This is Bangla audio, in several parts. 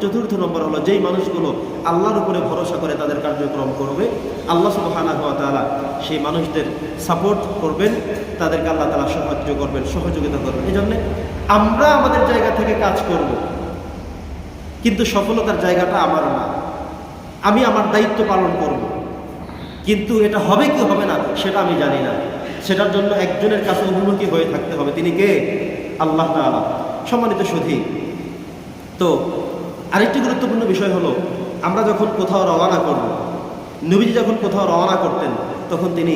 চতুর্থ নম্বর হলো যেই মানুষগুলো আল্লাহর উপরে ভরসা করে তাদের কার্যক্রম করবে, আল্লাহ সুবহানাহু ওয়া তাআলা সেই মানুষদের সাপোর্ট করবেন, তাদেরকে আল্লাহ তাআলা সাহায্য করবেন, সহযোগিতা করবেন। এই জন্যে আমরা আমাদের জায়গা থেকে কাজ করব। কিন্তু সফলতার জায়গাটা আমার না। আমি আমার দায়িত্ব পালন করব। কিন্তু এটা হবে কি হবে না, সেটা আমি জানি না। সেটার জন্য একজনের কাছে অভিমুখী হয়ে থাকতে হবে। তিনি কে? আল্লাহ তাআলা। সম্মানিত সুধী তো আরেকটি গুরুত্বপূর্ণ বিষয় হলো, আমরা যখন কোথাও রওনা করব, নবীজি যখন কোথাও রওনা করতেন, তখন তিনি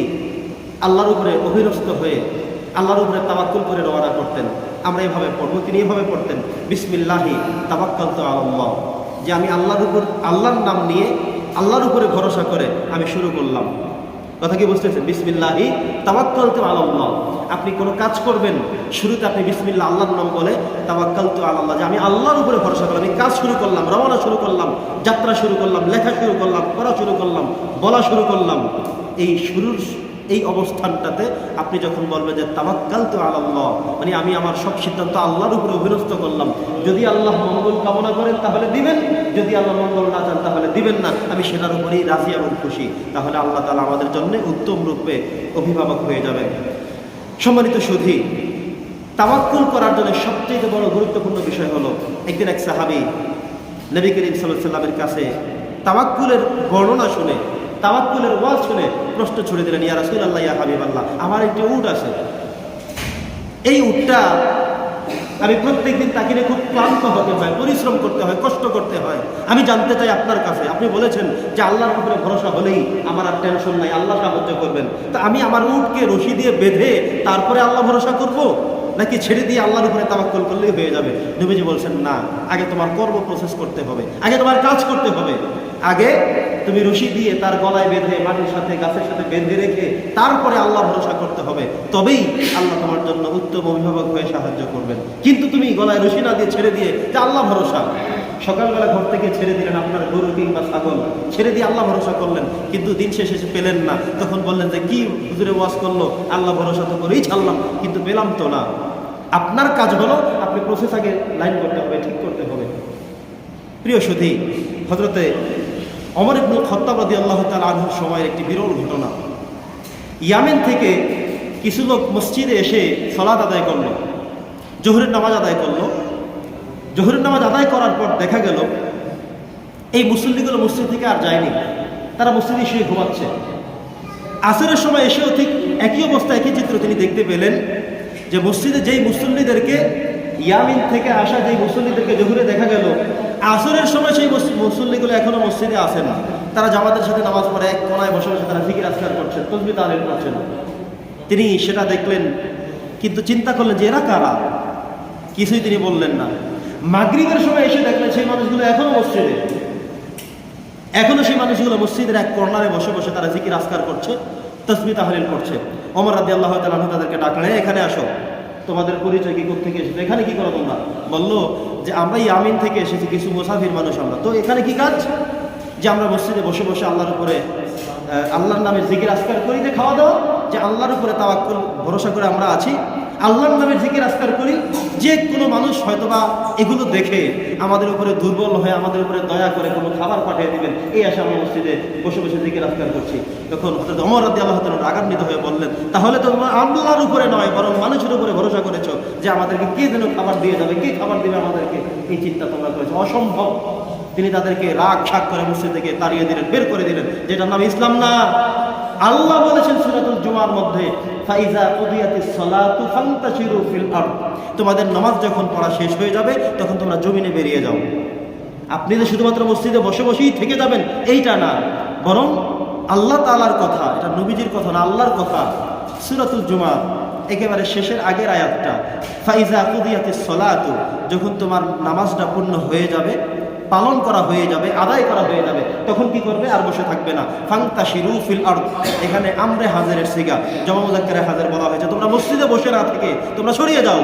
আল্লাহর উপরে অভিরস্ত হয়ে আল্লাহর উপরে তাবাক্কুল করে রওনা করতেন। আমরা এভাবে পড়ব, তিনি এভাবে পড়তেন, বিসমিল্লাহি তাবাক্কাল তো আল্লাহ যে আমি আল্লাহর উপর, আল্লাহর নাম নিয়ে আল্লাহর উপরে ভরসা করে আমি শুরু করলাম। কথা কি বুঝতেছেন বিসমিল্লাহি তো আল্লাহ আপনি কোনো কাজ করবেন, শুরুতে আপনি বিসমিল্লা আল্লাহর নাম বলে তামাক্কাল তো আল্লাহ যে আমি আল্লাহর উপরে ভরসা করলাম, আমি কাজ শুরু করলাম, রওনা শুরু করলাম, যাত্রা শুরু করলাম, লেখা শুরু করলাম, পড়া শুরু করলাম, বলা শুরু করলাম। এই শুরুর এই অবস্থানটাতে আপনি যখন বলবেন যে তাবাক্কাল তো আল্লাহ মানে আমি আমার সব সিদ্ধান্ত আল্লাহর উপরে অভিনস্ত করলাম। যদি আল্লাহ মঙ্গল কামনা করেন, তাহলে দিবেন। যদি আল্লাহ মঙ্গল না চান, তাহলে দিবেন না। আমি সেটার উপরেই রাজি এবং খুশি। তাহলে আল্লাহ তালা আমাদের জন্য উত্তম রূপে অভিভাবক হয়ে যাবেন। সম্মানিত সুধী, তাওয়াক্কুল করার জন্য সবচেয়ে বড় গুরুত্বপূর্ণ বিষয় হলো, একদিন এক সাহাবি, নবী করিম সাল্লামের কাছে তাওয়াক্কুলের বর্ণনা শুনে তাওয়াক্কুলের ওয়াজ শুনে প্রশ্ন ছুড়ে দিলেন, ইয়া রাসূল আল্লাহ ইয়া হাবিব আল্লাহ আমার একটি উট আছে। এই উটটা আমি প্রত্যেকদিন তাকে নিয়ে খুব ক্লান্ত হতে হয়, পরিশ্রম করতে হয়, কষ্ট করতে হয়। আমি জানতে চাই আপনার কাছে, আপনি বলেছেন যে আল্লাহর উপরে ভরসা হলেই আমার আর টেনশন নাই আল্লাহ সাহায্য করবেন। তা আমি আমার উটকে রশি দিয়ে বেঁধে তারপরে আল্লাহ ভরসা করব? নাকি ছেড়ে দিয়ে আল্লাহর উপরে তাবাক্কল করলেই হয়ে যাবে? নবীজি বলছেন, না, আগে তোমার কর্ম প্রসেস করতে হবে, আগে তোমার কাজ করতে হবে। আগে তুমি রশি দিয়ে তার গলায় বেঁধে মাটির সাথে, গাছের সাথে বেঁধে রেখে তারপরে আল্লাহ ভরসা করতে হবে। তবেই আল্লাহ তোমার জন্য উত্তম অভিভাবক হয়ে সাহায্য করবেন। কিন্তু তুমি গলায় রশি না দিয়ে ছেড়ে দিয়ে যে আল্লাহ ভরসা। সকালবেলা ঘর থেকে ছেড়ে দিলেন আপনার গরু কিংবা ছাগল। ছেড়ে দিয়ে আল্লাহ ভরসা করলেন, কিন্তু দিন শেষে এসে পেলেন না। তখন বললেন যে, কি হুজুরে ওয়াজ করল? আল্লাহ ভরসা তো করেই ছাড়লাম, কিন্তু পেলাম তো না। আপনার কাজ হলো আপনি প্রসেস আগে লাইন করতে হবে, ঠিক করতে হবে। প্রিয় সুধী হজরতে অমর ইবনুল খত্তাবাদী আল্লাহ তাল আনহুর সময়ের একটি বিরল ঘটনা। ইয়ামেন থেকে কিছু লোক মসজিদে এসে সলাদ আদায় করল, জোহরের নামাজ আদায় করল। জোহরের নামাজ আদায় করার পর দেখা গেল, এই মুসল্লিগুলো মসজিদ থেকে আর যায়নি। তারা মসজিদে শুয়ে ঘুমাচ্ছে। আসরের সময় এসেও ঠিক একই অবস্থা একই চিত্র তিনি দেখতে পেলেন। যে মসজিদে যেই মুসল্লিদেরকে ইয়ামিন থেকে আসা যেই মুসল্লিদেরকে জহুরে দেখা গেল, আসরের সময় সেই মুস- মুসল্লিগুলো এখনও মসজিদে আসে না। তারা জামাতের সাথে নামাজ পড়ে, এক কোনায় বসে বসে তারা ফিকির আজকার করছেন তসবি তালিম করছেন তিনি সেটা দেখলেন, কিন্তু চিন্তা করলেন যে এরা কারা? কিছুই তিনি বললেন না। মাগরিবের সময় এসে দেখলেন সেই মানুষগুলো এখনও মসজিদে। এখনও সেই মানুষগুলো মসজিদের এক কর্নারে বসে বসে তারা জিকির আসকার করছে, তসবি তাহলিল করছে। অমর রাজি আল্লাহ তালু তাদেরকে ডাকলেন এখানে আসো। তোমাদের পরিচয় কি থেকে এসেছ? এখানে কি করো তোমরা? বলল, যে আমরা ইয়ামিন থেকে এসেছি, কিছু মুসাফির মানুষ আমরা। তো এখানে কি কাজ? যে আমরা মসজিদে বসে বসে আল্লাহর উপরে আল্লাহর নামে জিকির আসকার করি যে খাওয়া দাওয়া, যে আল্লাহর উপরে তাওয়াক্কুল, ভরসা করে আমরা আছি। আল্লাহর নামে জিকির আসকার করি, যে কোনো মানুষ হয়তোবা এগুলো দেখে আমাদের উপরে দুর্বল হয়ে, আমাদের উপরে দয়া করে কোনো খাবার পাঠিয়ে দিবেন। এই আসে আমরা মসজিদে বসে বসে জিকির আসকার করছি। তখন অমর রাদি আল্লাহ তাআলা রাগান্বিত হয়ে বললেন, তাহলে তো তোমরা আল্লাহর উপরে নয়, বরং মানুষের উপরে ভরসা করেছ যে আমাদেরকে কে যেন খাবার দিয়ে যাবে, কে খাবার দিবে আমাদেরকে? এই চিন্তা তোমরা করেছ। অসম্ভব। তিনি তাদেরকে রাগ শাক করে মসজিদ থেকে তাড়িয়ে দিলেন, বের করে দিলেন, যেটার নাম ইসলাম না। আল্লাহ বলেছেন সূরাতুল জুমার মধ্যে, ফাইজা তোমাদের নামাজ যখন পড়া শেষ হয়ে যাবে, তখন তোমরা জমিনে বেরিয়ে যাও। আপনি যে শুধুমাত্র মসজিদে বসে বসেই থেকে যাবেন, এইটা না। বরং আল্লাহ তাআলার কথা, এটা নবীজির কথা না, আল্লাহর কথা। সূরাতুল জুমা একেবারে শেষের আগের আয়াতটা, ফাইজা কুদিয়াতিস সালাতু। যখন তোমার নামাজটা পূর্ণ হয়ে যাবে পালন করা হয়ে যাবে, আদায় করা হয়ে যাবে, তখন কি করবে আর বসে থাকবে না। ফাংতা শিরু ফিল আর্দ। এখানে আমরে হাজারের সিগা, জমা হাজার বলা হয়েছে। তোমরা মসজিদে বসে না থেকে, তোমরা সরিয়ে যাও।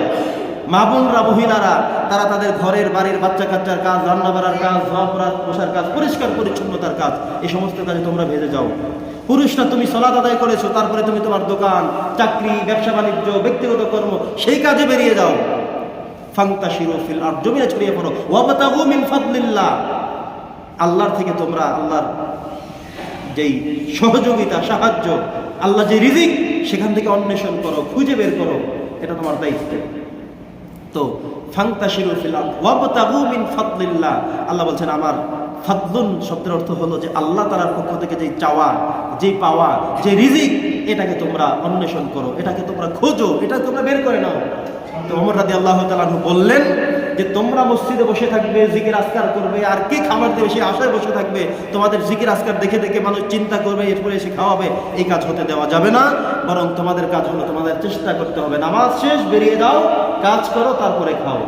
মা বোনরা, মহিলারা, তারা তাদের ঘরের, বাড়ির বাচ্চা কাচ্চার কাজ রান্না বাড়ার কাজ ধোয়া পড়া বসার কাজ, পরিষ্কার পরিচ্ছন্নতার কাজ, এই সমস্ত কাজে তোমরা ভেজে যাও। পুরুষরা, তুমি সলাদ আদায় করেছ, তারপরে তুমি তোমার দোকান, চাকরি ব্যবসা বাণিজ্য ব্যক্তিগত কর্ম, সেই কাজে বেরিয়ে যাও। ফাংতাশিরু ফিল আর জমিনে ছড়িয়ে পড়ো। ওয়াবতাগু মিন ফাদলিল্লাহ। আল্লাহর থেকে তোমরা আল্লাহর যেই সহযোগিতা, সাহায্য আল্লাহ যে রিজিক, সেখান থেকে অন্বেষণ করো, খুঁজে বের করো, এটা তোমার দায়িত্ব। তো ফাংতাশিরু ফিল আরদ ওয়াবতাগু মিন ফাদলিল্লাহ। আল্লাহ বলছেন, আমার ফাদলুন শব্দের অর্থ হলো যে আল্লাহ তাআলার পক্ষ থেকে যেই চাওয়া, যেই পাওয়া যে রিজিক এটাকে তোমরা অন্বেষণ করো, এটাকে তোমরা খোঁজো এটা তোমরা বের করে নাও। তো অমর রাদি আল্লাহ তাআলা বললেন যে, তোমরা মসজিদে বসে থাকবে, জিকির আসকার করবে, আর কে খাবার দেবে সে আশায় বসে থাকবে। তোমাদের জিকির আসকার দেখে দেখে মানুষ চিন্তা করবে, এরপরে এসে খাওয়াবে, এই কাজ হতে দেওয়া যাবে না। বরং তোমাদের কাজ হলো তোমাদের চেষ্টা করতে হবে। নামাজ শেষ, বেরিয়ে দাও কাজ করো, তারপরে খাও।